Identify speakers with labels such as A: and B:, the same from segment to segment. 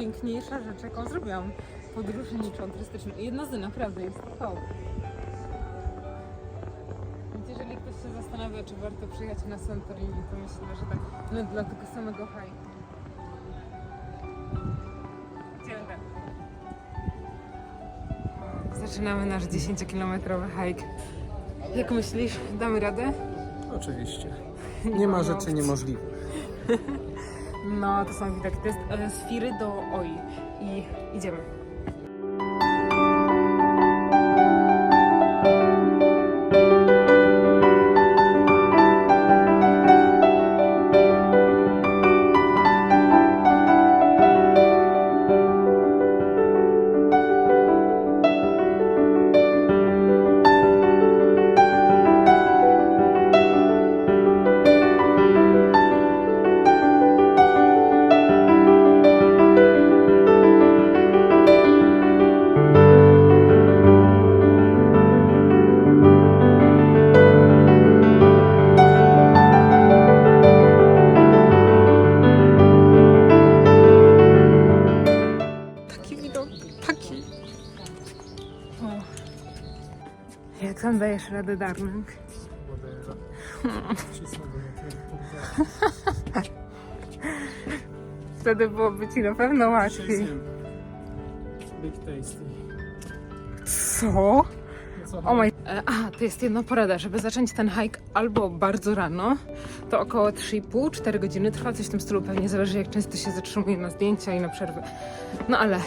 A: najpiękniejsza rzecz, jaką zrobiłam podróżniczą, turystyczną. I Jedna z naprawdę jest to. Więc jeżeli ktoś się zastanawia, czy warto przyjechać na Santorini, to myślę, że tak, no dla tego samego hajku. Zaczynamy nasz 10-kilometrowy hike. Jak myślisz, damy radę?
B: Oczywiście. Nie ma rzeczy niemożliwych.
A: No, to są widoki. To jest e, Firy do Oi. I idziemy. Dajesz radę, darling? Wtedy byłoby ci na pewno łatwiej.
B: Big tasty.
A: Co?
B: No
A: O moj... E, A, to jest jedna porada, żeby zacząć ten hike albo bardzo rano, to około 3,5-4 godziny trwa, coś w tym stylu, pewnie zależy jak często się zatrzymuje na zdjęcia i na przerwy. No ale,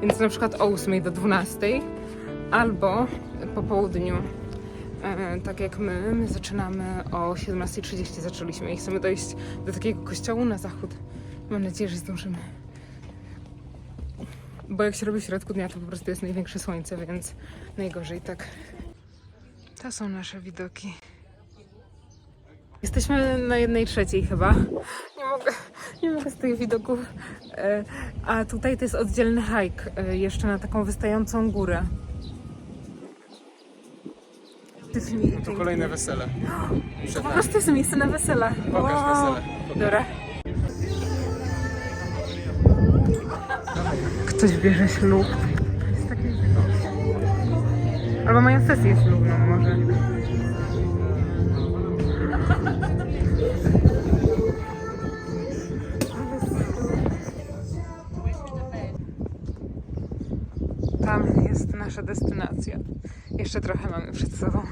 A: więc na przykład o 8 do 12, albo po południu, e, tak jak my, my zaczynamy o 17.30 zaczęliśmy i chcemy dojść do takiego kościołu na zachód. Mam nadzieję, że zdążymy. Bo jak się robi w środku dnia, to po prostu jest największe słońce, więc najgorzej tak. To są nasze widoki. Jesteśmy na jednej trzeciej chyba. Nie mogę, nie mogę z tych widoków. E, A tutaj to jest oddzielny hike, e, jeszcze na taką wystającą górę. Tyfni,
B: To kolejne wesele. Przed
A: Po prostu jest miejsce na wesela.
B: Pokaż
A: Wow.
B: wesele. Pokaż.
A: Dobra. Ktoś bierze ślub. Jest takie... Albo mają sesję ślubną może. Nasza destynacja. Jeszcze trochę mamy przed sobą.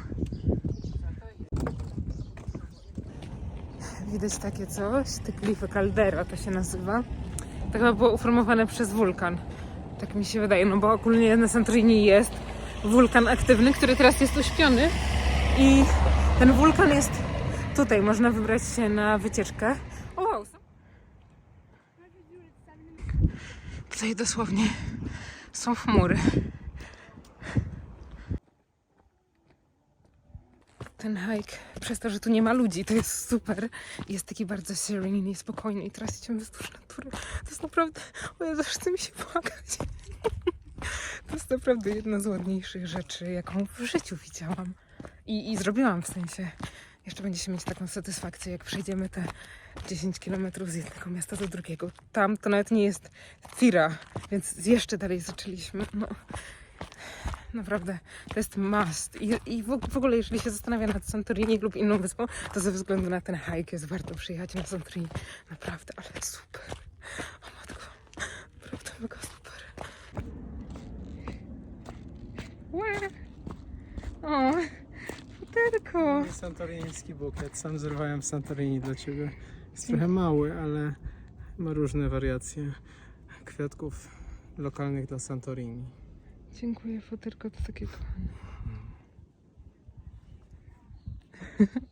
A: Widać takie coś, te klify Caldera to się nazywa. To chyba było uformowane przez wulkan. Tak mi się wydaje, no bo ogólnie na Santorini jest wulkan aktywny, który teraz jest uśpiony i ten wulkan jest tutaj, można wybrać się na wycieczkę. O wow! Tutaj dosłownie są chmury. Ten hike, przez to, że tu nie ma ludzi, to jest super. Jest taki bardzo serene, spokojny i teraz idziemy wzdłuż natury. To jest naprawdę, o Jezu, chce mi się płakać. To jest naprawdę jedna z ładniejszych rzeczy, jaką w życiu widziałam. I, i zrobiłam w sensie. Jeszcze będziecie mieć taką satysfakcję, jak przejdziemy te 10 km z jednego miasta do drugiego. Tam to nawet nie jest Fira, więc jeszcze dalej zaczęliśmy. No. Naprawdę, to jest must. I, i w, w ogóle, jeżeli się zastanawia nad Santorini lub inną wyspą, to ze względu na ten hike jest warto przyjechać na Santorini. Naprawdę, ale super. O matko, naprawdę mega super. Łe. O, futerko.
B: Santoriński bukiet. Sam zrywałem Santorini dla Ciebie. Jest trochę mały, ale ma różne wariacje kwiatków lokalnych dla Santorini.
A: Dziękuję, futerko, to takie kochane.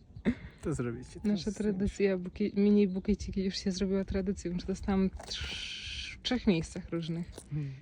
B: To zrobię Ci.
A: Nasza tradycja, bukie, mini bukieciki już się zrobiła tradycją, dostałam w trzech miejscach różnych.
B: Hmm.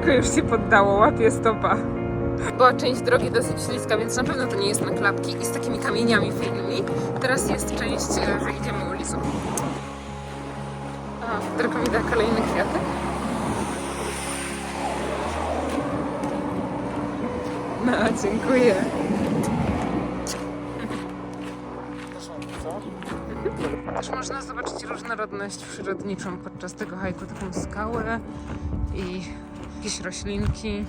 A: Lusterko już się poddało, łapie stopa. Była część drogi dosyć śliska, więc na pewno to nie jest na klapki i z takimi kamieniami fajnymi. Teraz jest część, e, że idziemy ulicą. A, mi da kolejny kwiatek. No, dziękuję. Też można zobaczyć różnorodność przyrodniczą podczas tego hajku, taką skałę i jakieś roślinki.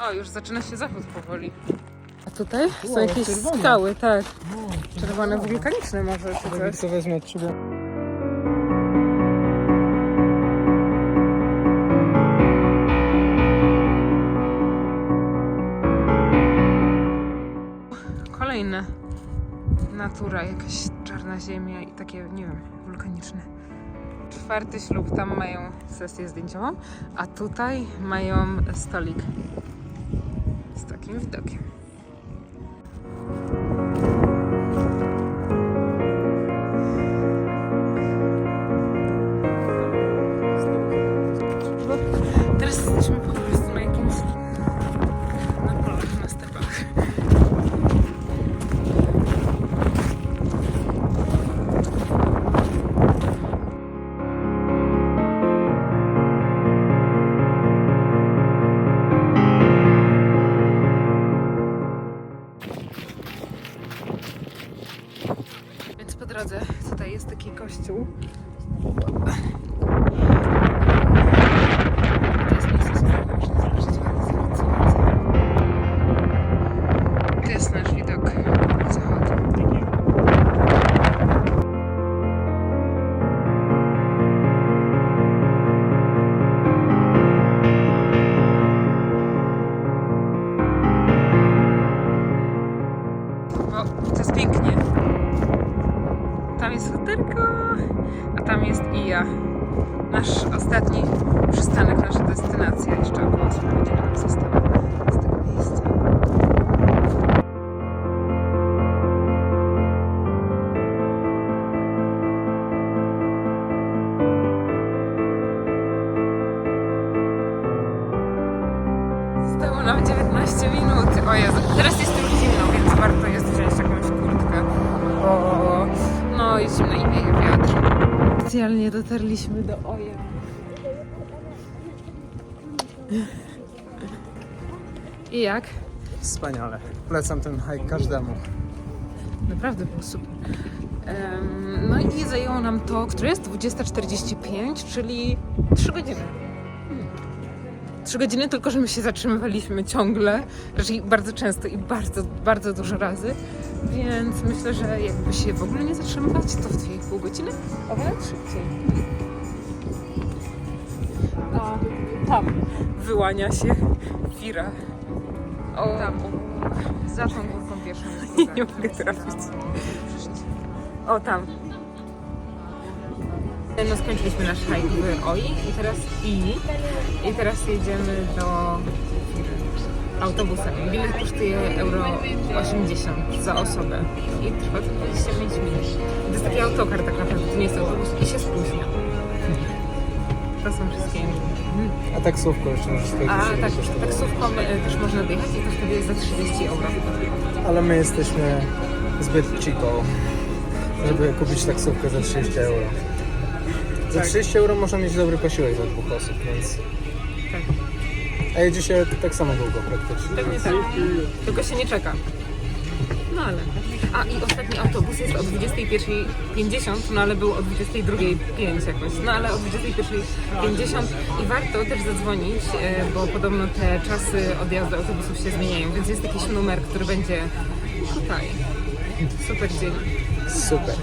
A: O, już zaczyna się zachód powoli. A tutaj są jakieś
B: czerwone.
A: skały, tak. Czerwone wulkaniczne może, czy coś.
B: co wezmę od ciebie.
A: Kolejne. Natura, jakaś czarna ziemia i takie, nie wiem, wulkaniczne. Czwarty ślub, tam mają sesję zdjęciową, a tutaj mają stolik z takim widokiem. Drodze tutaj jest taki kościół. Zimno i wieje wiatr. Specjalnie dotarliśmy do Oja. I jak?
B: Wspaniale. Polecam ten hike każdemu.
A: Naprawdę było super. Em, no i zajęło nam to, które jest 20.45, czyli 3 godziny. 3 godziny, tylko że my się zatrzymywaliśmy ciągle, raczej bardzo często i bardzo, bardzo dużo razy, więc myślę, że jakby się w ogóle nie zatrzymywać, to w 2,5 godziny, a nawet szybciej. A tam wyłania się Fira. O, tam, za tą górką pierwszą. Nie mogę trafić. O, tam. No skończyliśmy nasz hike w Oi i teraz i i teraz jedziemy do autobusem. Bilet kosztuje euro 80 za osobę i trwa to 25 minut. To jest taki autokar tak naprawdę, to nie jest autobus i się spóźnia. To są wszystkie
B: A taksówką jeszcze możesz powiedzieć.
A: A tak, taksówką e, też można dojechać i to wtedy jest za 30 euro.
B: Ale my jesteśmy zbyt cheapo, żeby kupić taksówkę za 30 euro. Za
A: Tak.
B: 30 euro można mieć dobry posiłek dla dwóch osób, więc...
A: Tak.
B: A jedzie się tak samo długo praktycznie.
A: Pewnie tak. Tylko się nie czeka. No ale. A i ostatni autobus jest o 21.50, no ale był o 22.05 jakoś. No ale o 21.50 i warto też zadzwonić, e, bo podobno te czasy odjazdu autobusów się zmieniają, więc jest jakiś numer, który będzie tutaj. Super dzień.
B: Super.